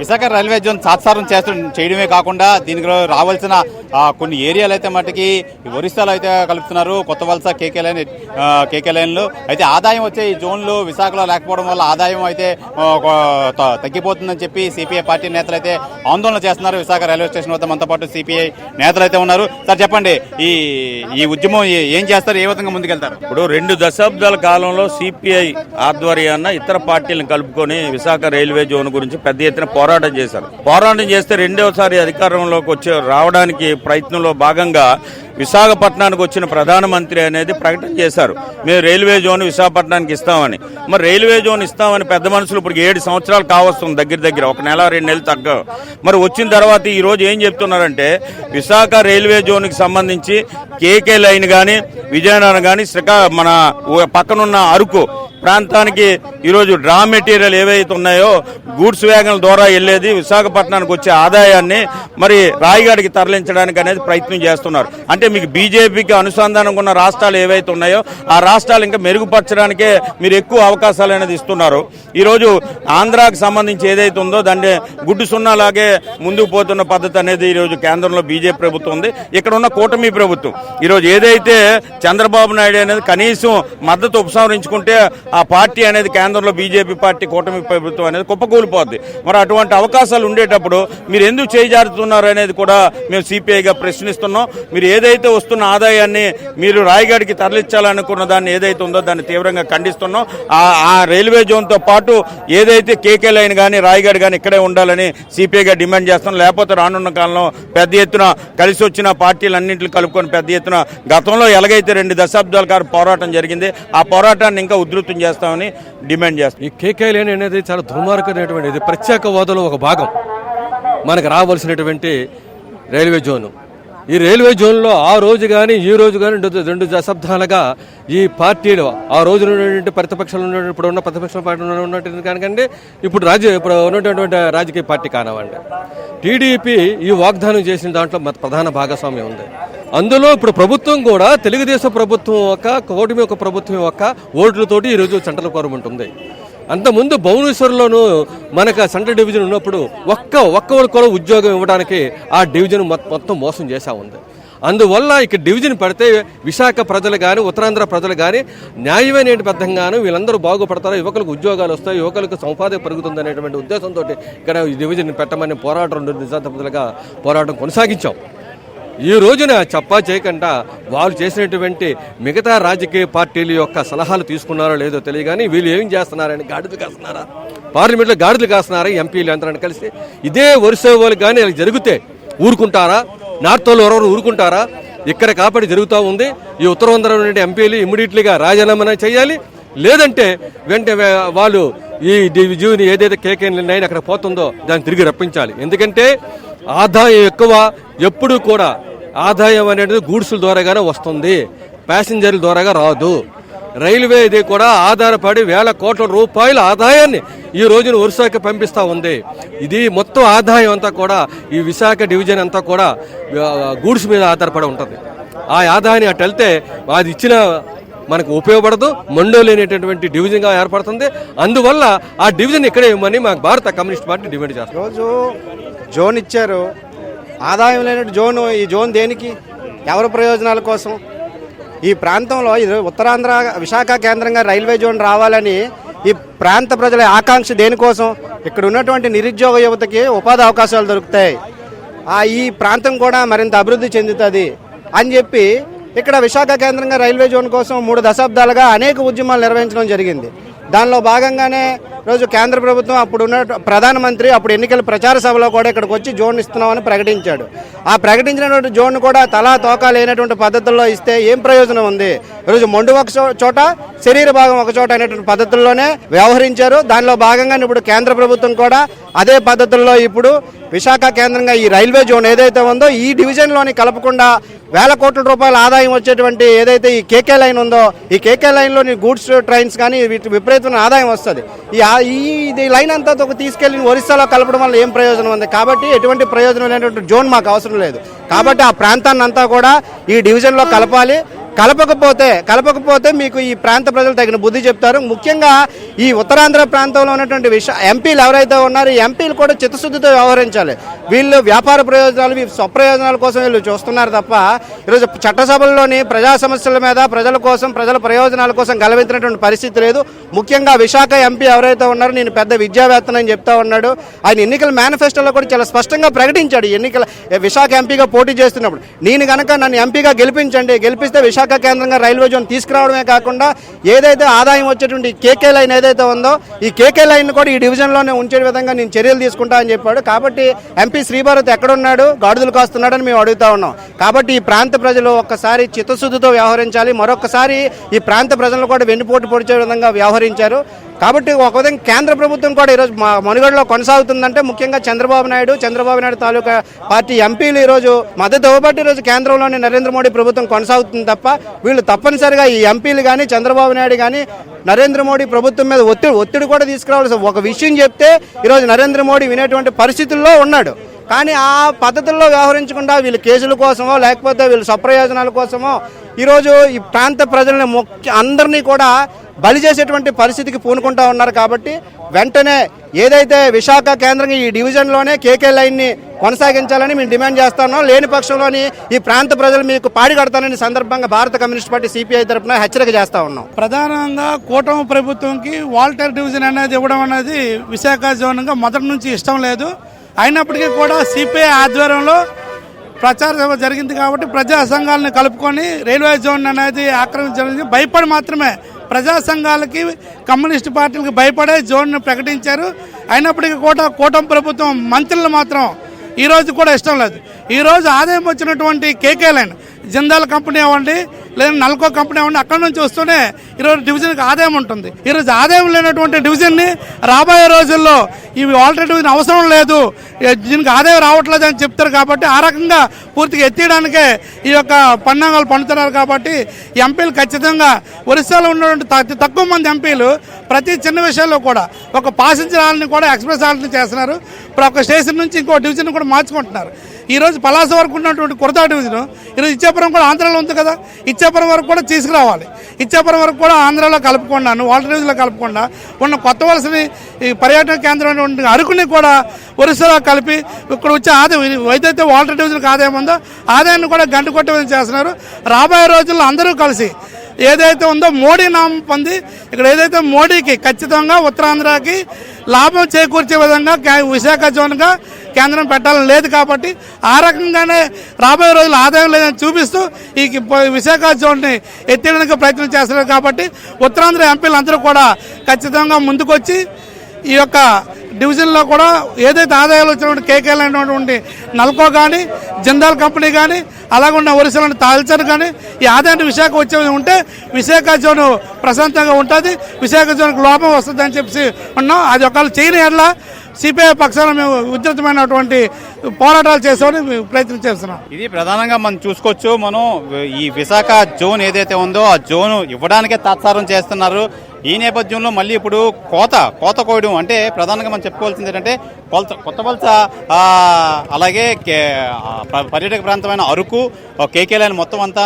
Visakha railway zone సాత్సారం చేస్తు చేయడమే కాకుండా దీనికి రావాల్సిన కొన్ని ఏరియాలు అయితే మటుకి ఒరిస్సాలో అయితే కలుపుతున్నారు. కొత్త వలస కేకే లైన్ కేకే లైన్లు. అయితే ఆదాయం వచ్చే ఈ జోన్లు విశాఖలో లేకపోవడం వల్ల ఆదాయం అయితే త- తగ్గిపోతుందని చెప్పి సిపిఐ పార్టీ నేతలు అయితే ఆందోళన చేస్తున్నారు. విశాఖ రైల్వే స్టేషన్ వద్ద మనతో పాటు సిపిఐ నేతలు అయితే ఉన్నారు. సార్ చెప్పండి ఈ ఈ ఉద్యమం ఏం చేస్తారు? ఏ విధంగా ముందుకెళ్తారు? ఇప్పుడు రెండు దశాబ్దాల కాలంలో సిపిఐ ఆధ్వర్యాన ఇతర పార్టీలను కలుపుకొని విశాఖ రైల్వే జోన్ గురించి పెద్ద ఎత్తున పోరాటం చేశారు. పోరాటం చేస్తే రెండవసారి అధికారంలోకి వచ్చే రావడానికి ప్రయత్నంలో భాగంగా విశాఖపట్నానికి వచ్చిన ప్రధానమంత్రి అనేది ప్రకటన చేశారు. మేము రైల్వే జోన్ విశాఖపట్నానికి ఇస్తామని. మరి రైల్వే జోన్ ఇస్తామని పెద్ద మనుషులు ఇప్పుడు ఏడు సంవత్సరాలు కావస్తుంది దగ్గర దగ్గర. ఒక నెల రెండు నెలలు తగ్గ. మరి వచ్చిన తర్వాత ఈరోజు ఏం చెప్తున్నారంటే విశాఖ రైల్వే జోన్కి సంబంధించి కేకే లైన్ కానీ విజయనగరం కానీ శ్రీకా మన పక్కనున్న అరకు ప్రాంతానికి ఈరోజు డ్రా మెటీరియల్ ఏవైతే ఉన్నాయో గూడ్స్ వ్యాగన్ల ద్వారా వెళ్ళేది విశాఖపట్నానికి వచ్చే ఆదాయాన్ని మరి రాయగడికి తరలించడానికి అనేది ప్రయత్నం చేస్తున్నారు. అంటే మీకు బీజేపీకి అనుసంధానం ఉన్న రాష్ట్రాలు ఏవైతే ఉన్నాయో ఆ రాష్ట్రాలు ఇంకా మెరుగుపరచడానికే మీరు ఎక్కువ అవకాశాలు అనేది ఇస్తున్నారు. ఈరోజు ఆంధ్రాకి సంబంధించి ఏదైతే ఉందో దాన్ని గుడ్డు సున్నాలాగే ముందుకు పోతున్న పద్ధతి అనేది ఈరోజు కేంద్రంలో బీజేపీ ప్రభుత్వం ఉంది. ఇక్కడ ఉన్న కూటమి ప్రభుత్వం ఈరోజు ఏదైతే చంద్రబాబు నాయుడు అనేది కనీసం మద్దతు ఉపసంహరించుకుంటే ఆ పార్టీ అనేది కేంద్రంలో బీజేపీ పార్టీ కూటమి ప్రభుత్వం అనేది కుప్పకూలిపోద్ది. మరి అటువంటి అవకాశాలు ఉండేటప్పుడు మీరు ఎందుకు చేజారుతున్నారు అనేది కూడా మేము సిపిఐగా ప్రశ్నిస్తున్నాం. మీరు ఏదైతే వస్తున్న ఆదాయాన్ని మీరు రాయగడికి తరలించాలనుకున్న దాన్ని ఏదైతే ఉందో దాన్ని తీవ్రంగా ఖండిస్తున్నాం. ఆ ఆ రైల్వే జోన్తో పాటు ఏదైతే కేకే లైన్ కానీ రాయగడ్ కానీ ఇక్కడే ఉండాలని సిపిఐగా డిమాండ్ చేస్తున్నాం. లేకపోతే రానున్న కాలంలో పెద్ద ఎత్తున కలిసి వచ్చిన పార్టీలన్నింటిని కలుపుకొని పెద్ద ఎత్తున గతంలో ఎలాగైతే రెండు దశాబ్దాల కారు పోరాటం జరిగింది ఆ పోరాటాన్ని ఇంకా ఉధృతం చేస్తామని డిమాండ్ చేస్తాం. ఈ కేకే లేని అనేది చాలా దుర్మార్గమైనటువంటి ప్రత్యేక హోదాలో ఒక భాగం. మనకు రావాల్సినటువంటి రైల్వే జోను. ఈ రైల్వే జోన్లో ఆ రోజు కానీ ఈ రోజు కానీ రెండు దశాబ్దాలుగా ఈ పార్టీలు ఆ రోజు ఉన్నటువంటి ప్రతిపక్షాలు ఉన్నటువంటి ఇప్పుడు ఉన్న ప్రతిపక్ష పార్టీ ఉన్నటువంటి కానికండి ఇప్పుడు రాజ్య ఇప్పుడు ఉన్నటువంటి రాజకీయ పార్టీ కానివ్వండి. టీడీపీ ఈ వాగ్దానం చేసిన దాంట్లో ప్రధాన భాగస్వామ్యం ఉంది. అందులో ఇప్పుడు ప్రభుత్వం కూడా తెలుగుదేశం ప్రభుత్వం ఒక కూటమి ఒక ప్రభుత్వం యొక్క ఓట్లతోటి ఈరోజు సెంట్రల్ గవర్నమెంట్ ఉంది అంతకుముందు భువనేశ్వర్లోనూ మనకు సెంట్రల్ డివిజన్ ఉన్నప్పుడు ఒక్క ఒక్కరికి కూడా ఉద్యోగం ఇవ్వడానికి ఆ డివిజన్ మొత్తం మోసం చేసా ఉంది. అందువల్ల ఇక్కడ డివిజన్ పడితే విశాఖ ప్రజలు కానీ ఉత్తరాంధ్ర ప్రజలు కానీ న్యాయమైన బద్ధంగాను వీళ్ళందరూ బాగుపడతారు? యువకులకు ఉద్యోగాలు వస్తాయి యువకులకు సంపాదన పెరుగుతుంది అనేటువంటి ఉద్దేశంతో ఇక్కడ ఈ డివిజన్ పెట్టమని పోరాటం రెండు ప్రజలుగా పోరాటం కొనసాగించాం. ఈ రోజున చెప్పా చేయకుండా వాళ్ళు చేసినటువంటి మిగతా రాజకీయ పార్టీల యొక్క సలహాలు తీసుకున్నారో లేదో తెలియగాని వీళ్ళు ఏం చేస్తున్నారని గాడిదలు కాస్తున్నారా? పార్లమెంట్లో గాడిదలు కాస్తున్నారా? ఎంపీలు అందరూ కలిసి ఇదే వరుస వాళ్ళు కానీ జరిగితే ఊరుకుంటారా? నార్త్ వాళ్ళు ఎవరెవరు ఊరుకుంటారా? ఇక్కడ కాబట్టి జరుగుతూ ఉంది. ఈ ఉత్తరాంధ్ర నుండి ఎంపీలు ఇమ్మీడియట్లీగా రాజీనామా చేయాలి. లేదంటే వెంటనే వాళ్ళు ఈ జీవిని ఏదైతే కేకే నైన్ అక్కడ పోతుందో దాన్ని తిరిగి రప్పించాలి. ఎందుకంటే ఆదాయం ఎక్కువ ఎప్పుడు కూడా ఆదాయం అనేది గూడ్సుల ద్వారాగానే వస్తుంది. ప్యాసింజర్ల ద్వారాగా రాదు. రైల్వే ఇది కూడా ఆధారపడి వేల కోట్ల రూపాయల ఆదాయాన్ని ఈ రోజున ఒరిసాకి పంపిస్తూ ఉంది. ఇది మొత్తం ఆదాయం అంతా కూడా ఈ విశాఖ డివిజన్ అంతా కూడా గూడ్స్ మీద ఆధారపడి ఉంటుంది. ఆ ఆదాయాన్ని అటు వెళ్తే అది ఇచ్చిన మనకు ఉపయోగపడదు. మండో లేనటువంటి డివిజన్గా ఏర్పడుతుంది. అందువల్ల ఆ డివిజన్ ఇక్కడే ఇవ్వమని మా భారత కమ్యూనిస్ట్ పార్టీ డిమాండ్ చేస్తుంది. రోజు జోన్ ఇచ్చారు. ఆదాయం లేనట్టు జోన్ ఈ జోన్ దేనికి? ఎవరి ప్రయోజనాల కోసం? ఈ ప్రాంతంలో ఇది ఉత్తరాంధ్ర విశాఖ కేంద్రంగా రైల్వే జోన్ రావాలని ఈ ప్రాంత ప్రజల ఆకాంక్ష దేనికోసం? ఇక్కడ ఉన్నటువంటి నిరుద్యోగ యువతకి ఉపాధి అవకాశాలు దొరుకుతాయి. ఆ ఈ ప్రాంతం కూడా మరింత అభివృద్ధి చెందుతుంది అని చెప్పి ఇక్కడ విశాఖ కేంద్రంగా రైల్వే జోన్ కోసం మూడు దశాబ్దాలుగా అనేక ఉద్యమాలు నిర్వహించడం జరిగింది. దానిలో భాగంగానే రోజు కేంద్ర ప్రభుత్వం అప్పుడున్న ప్రధానమంత్రి అప్పుడు ఎన్నికల ప్రచార సభలో కూడా ఇక్కడికి వచ్చి జోన్ ఇస్తున్నామని ప్రకటించాడు. ఆ ప్రకటించినటువంటి జోన్ కూడా తలా తోకా లేనటువంటి పద్ధతుల్లో ఇస్తే ఏం ప్రయోజనం ఉంది? ఈరోజు మొండు ఒక చో- చోట శరీర భాగం ఒక చోట అనేటువంటి పద్ధతుల్లోనే వ్యవహరించారు. దానిలో భాగంగానే ఇప్పుడు కేంద్ర ప్రభుత్వం కూడా అదే పద్ధతుల్లో ఇప్పుడు విశాఖ కేంద్రంగా ఈ రైల్వే జోన్ ఏదైతే ఉందో ఈ డివిజన్లోని కలపకుండా వేల కోట్ల రూపాయల ఆదాయం వచ్చేటువంటి ఏదైతే ఈ కేకే లైన్ ఉందో ఈ కేకే లైన్లోని గూడ్స్ ట్రైన్స్ కానీ వీటి విపరీతమైన ఆదాయం వస్తుంది. ఈ ఈ ఇది లైన్ అంతా ఒక తీసుకెళ్ళి ఒరిస్సాలో కలపడం వల్ల ఏం ప్రయోజనం ఉంది? కాబట్టి ఎటువంటి ప్రయోజనం లేనటువంటి జోన్ మాకు అవసరం లేదు. కాబట్టి ఆ ప్రాంతాన్ని అంతా కూడా ఈ డివిజన్లో కలపాలి. కలపకపోతే కలపకపోతే మీకు ఈ ప్రాంత ప్రజలు తగిన బుద్ధి చెప్తారు. ముఖ్యంగా ఈ ఉత్తరాంధ్ర ప్రాంతంలో ఉన్నటువంటి విష ఎంపీలు ఎవరైతే ఉన్నారో ఎంపీలు కూడా చిత్తశుద్ధితో వ్యవహరించాలి. వీళ్ళు వ్యాపార ప్రయోజనాలు స్వప్రయోజనాల కోసం వీళ్ళు చూస్తున్నారు తప్ప ఈరోజు చట్టసభల్లోని ప్రజా సమస్యల మీద ప్రజల కోసం ప్రజల ప్రయోజనాల కోసం గలవించినటువంటి పరిస్థితి లేదు. ముఖ్యంగా విశాఖ ఎంపీ ఎవరైతే ఉన్నారో నేను పెద్ద విద్యావేత్తనని చెప్తా ఉన్నాడు. ఆయన ఎన్నికల మేనిఫెస్టోలో కూడా చాలా స్పష్టంగా ప్రకటించాడు ఎన్నికల విశాఖ ఎంపీగా పోటీ చేస్తున్నప్పుడు. నేను కనుక నన్ను ఎంపీగా గెలిపించండి గెలిపిస్తే విశాఖ కేంద్రంగా రైల్వే జోన్ తీసుకురావడమే కాకుండా ఏదైతే ఆదాయం వచ్చేటువంటి కేకే లైన్ ఏదైతే ఉందో ఈ కేకే లైన్ కూడా ఈ డివిజన్లోనే ఉంచే విధంగా నేను చర్యలు తీసుకుంటా అని చెప్పాడు. కాబట్టి ఎంపీ శ్రీభారత్ ఎక్కడున్నాడు? గాడుదలు కాస్తున్నాడని మేము అడుగుతా ఉన్నాం. కాబట్టి ఈ ప్రాంత ప్రజలు ఒక్కసారి చిత్తశుద్ధితో వ్యవహరించాలి. మరొకసారి ఈ ప్రాంత ప్రజలు కూడా వెన్నుపోటు పొడిచే విధంగా వ్యవహరించారు. కాబట్టి ఒక విధంగా కేంద్ర ప్రభుత్వం కూడా ఈరోజు మనుగడలో కొనసాగుతుందంటే ముఖ్యంగా చంద్రబాబు నాయుడు చంద్రబాబు నాయుడు తాలూకా పార్టీ ఎంపీలు ఈరోజు మద్దతు ఇవ్వబట్టి ఈరోజు కేంద్రంలోని నరేంద్ర మోడీ ప్రభుత్వం కొనసాగుతుంది తప్ప వీళ్ళు తప్పనిసరిగా ఈ ఎంపీలు కానీ చంద్రబాబు నాయుడు కానీ నరేంద్ర మోడీ ప్రభుత్వం మీద ఒత్తిడి ఒత్తిడి కూడా తీసుకురావాల్సి ఒక విషయం చెప్తే ఈరోజు నరేంద్ర మోడీ వినేటువంటి పరిస్థితుల్లో ఉన్నాడు. కానీ ఆ పద్ధతుల్లో వ్యవహరించకుండా వీళ్ళు కేసుల కోసమో లేకపోతే వీళ్ళు స్వప్రయోజనాల కోసమో ఈరోజు ఈ ప్రాంత ప్రజలను ముఖ్య అందరినీ కూడా బలి చేసేటువంటి పరిస్థితికి పూనుకుంటా ఉన్నారు కాబట్టి వెంటనే ఏదైతే విశాఖ కేంద్రంగా ఈ డివిజన్లోనే కేకే లైన్ని కొనసాగించాలని మేము డిమాండ్ చేస్తున్నాం. లేని పక్షంలోని ఈ ప్రాంత ప్రజలు మీకు పాడి కడతానని సందర్భంగా భారత కమ్యూనిస్ట్ పార్టీ సిపిఐ తరఫున హెచ్చరిక చేస్తా ఉన్నాం. ప్రధానంగా కూటమి ప్రభుత్వంకి వాల్టర్ డివిజన్ అనేది ఇవ్వడం అనేది విశాఖ జోన్గా మొదటి నుంచి ఇష్టం లేదు. అయినప్పటికీ కూడా సిపిఐ ఆధ్వర్యంలో ప్రచార సభ జరిగింది కాబట్టి ప్రజా సంఘాలను కలుపుకొని రైల్వే జోన్ అనేది ఆక్రమించడం భయపడి మాత్రమే ప్రజా సంఘాలకి కమ్యూనిస్ట్ పార్టీలకు భయపడే జోన్ను ప్రకటించారు. అయినప్పటికీ కూడా కూటమి ప్రభుత్వం మంత్రులు మాత్రం ఈ కూడా ఇష్టం లేదు. ఈ రోజు ఆదాయం వచ్చినటువంటి కేకే లైన్ జిందాల్ కంపెనీ అవ్వండి లేదా నల్కో కంపెనీ ఉండి అక్కడ నుంచి వస్తూనే ఈరోజు డివిజన్కి ఆదాయం ఉంటుంది. ఈరోజు ఆదాయం లేనటువంటి డివిజన్ని రాబోయే రోజుల్లో ఇవి ఆల్రెడీ అవసరం లేదు. దీనికి ఆదాయం రావట్లేదు అని చెప్తారు కాబట్టి ఆ రకంగా పూర్తిగా ఎత్తేయడానికే ఈ యొక్క పన్నాగాలు పండుతున్నారు కాబట్టి ఎంపీలు ఖచ్చితంగా ఒరిస్సాలో ఉన్నటువంటి తక్కువ మంది ఎంపీలు ప్రతి చిన్న విషయాల్లో కూడా ఒక పాసింజర్ హాల్ని కూడా ఎక్స్ప్రెస్ హాల్ని చేస్తున్నారు. ఇప్పుడు ఒక స్టేషన్ నుంచి ఇంకో డివిజన్ కూడా మార్చుకుంటున్నారు. ఈరోజు పలాస వరకు ఉన్నటువంటి కొరత డివిజన్ ఈరోజు ఇచ్చాపురం కూడా ఆంధ్రాలో ఉంది కదా. ఇచ్చాపురం వరకు కూడా తీసుకురావాలి. ఇచ్చాపురం వరకు కూడా ఆంధ్రాలో కలుపుకుండా వాటర్ డివిజన్లో కలపకుండా ఉన్న కొత్త వలసని ఈ పర్యాటక కేంద్రం అరకుని కూడా ఒరిస్సాలో కలిపి ఇక్కడ వచ్చే ఆదాయం ఏదైతే వాటర్ డివిజన్కి ఆదాయం ఉందో ఆదాయాన్ని కూడా గంట కొట్టే చేస్తున్నారు. రాబోయే రోజుల్లో అందరూ కలిసి ఏదైతే ఉందో మోడీ నామం పొంది ఇక్కడ ఏదైతే మోడీకి ఖచ్చితంగా ఉత్తరాంధ్రకి లాభం చేకూర్చే విధంగా విశాఖ జోన్గా కేంద్రం పెట్టాలని లేదు కాబట్టి ఆ రకంగానే రాబోయే రోజులు ఆదాయం లేదని చూపిస్తూ ఈ విశాఖ జోన్ని ఎత్తేయడానికి ప్రయత్నం చేస్తున్నారు కాబట్టి ఉత్తరాంధ్ర ఎంపీలు అందరూ కూడా ఖచ్చితంగా ముందుకొచ్చి ఈ యొక్క డివిజన్లో కూడా ఏదైతే ఆదాయాలు వచ్చినటువంటి కేకేలు అయినటువంటి నల్కో కానీ జిందాల్ కంపెనీ కానీ అలాగున్న ఒరిసలను ఒరిస్సాలోని తాల్చర్ కానీ ఈ ఆదాయాన్ని విశాఖ వచ్చే ఉంటే విశాఖ జోను ప్రశాంతంగా ఉంటుంది. విశాఖ జోన్కి లోపం వస్తుంది అని చెప్పి ఉన్నాం. అది ఒకవేళ చేయని ఎడల సిపిఐ పక్షాన మేము ఉధృతమైనటువంటి పోరాటాలు చేసామని ప్రయత్నం చేస్తున్నాం. ఇది ప్రధానంగా మనం చూసుకోవచ్చు. మనం ఈ విశాఖ జోన్ ఏదైతే ఉందో ఆ జోన్ ఇవ్వడానికే తాత్సారం చేస్తున్నారు. ఈ నేపథ్యంలో మళ్ళీ ఇప్పుడు కోత కోత కోయడం అంటే ప్రధానంగా మనం చెప్పుకోవాల్సింది ఏంటంటే కొలత కొత్త వలస అలాగే కే- పర్యాటక ప్రాంతమైన అరకు కేకే లైన్ మొత్తం అంతా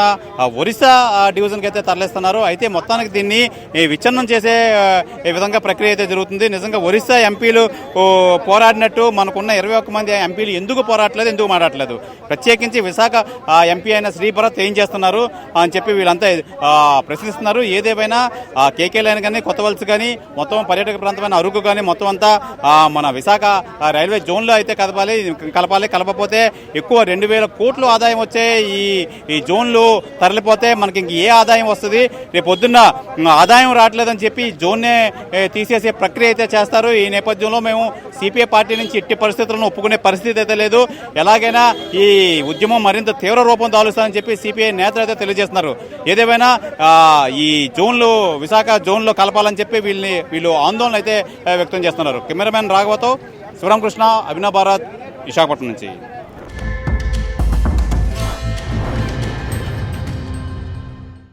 ఒరిస్సా డివిజన్కి అయితే తరలిస్తున్నారు. అయితే మొత్తానికి దీన్ని విచ్ఛిన్నం చేసే ఈ విధంగా ప్రక్రియ అయితే జరుగుతుంది. నిజంగా ఒరిస్సా ఎంపీలు పోరాడినట్టు మనకున్న ఇరవై ఒక్క మంది ఎంపీలు ఎందుకు పోరాడలేదు ఎందుకు మాట్లాడలేదు ప్రత్యేకించి విశాఖ ఎంపీ అయిన శ్రీభరత్ ఏం చేస్తున్నారు అని చెప్పి వీళ్ళంతా ప్రశ్నిస్తున్నారు. ఏదేమైనా కేకే లైన్ కానీ కొత్త వలస కానీ మొత్తం పర్యాటక ప్రాంతమైన అరుకు కానీ మొత్తం అంతా మన విశాఖ రైల్వే జోన్లో అయితే కలపాలి కలపాలి కలపపోతే ఎక్కువ రెండు వేల కోట్లు ఆదాయం వచ్చే ఈ ఈ జోన్లు తరలిపోతే మనకి ఇంక ఏ ఆదాయం వస్తుంది? రేపు పొద్దున్న ఆదాయం రావట్లేదని చెప్పి జోన్నే తీసేసే ప్రక్రియ అయితే చేస్తారు. ఈ నేపథ్యంలో మేము సిపిఐ పార్టీ నుంచి ఎట్టి పరిస్థితులను ఒప్పుకునే పరిస్థితి అయితే లేదు. ఎలాగైనా ఈ ఉద్యమం మరింత తీవ్ర రూపం దాలుస్తామని చెప్పి సిపిఐ నేతలు అయితే తెలియజేస్తున్నారు. ఏదేమైనా ఈ జోన్లు విశాఖ జోన్లో కలపాలని చెప్పి వీళ్ళని వీళ్ళు ఆందోళన అయితే వ్యక్తం చేస్తున్నారు. కెమెరామెన్ రాఘవతో శివరామకృష్ణ అభినవ్ భారత్ విశాఖపట్నం నుంచి.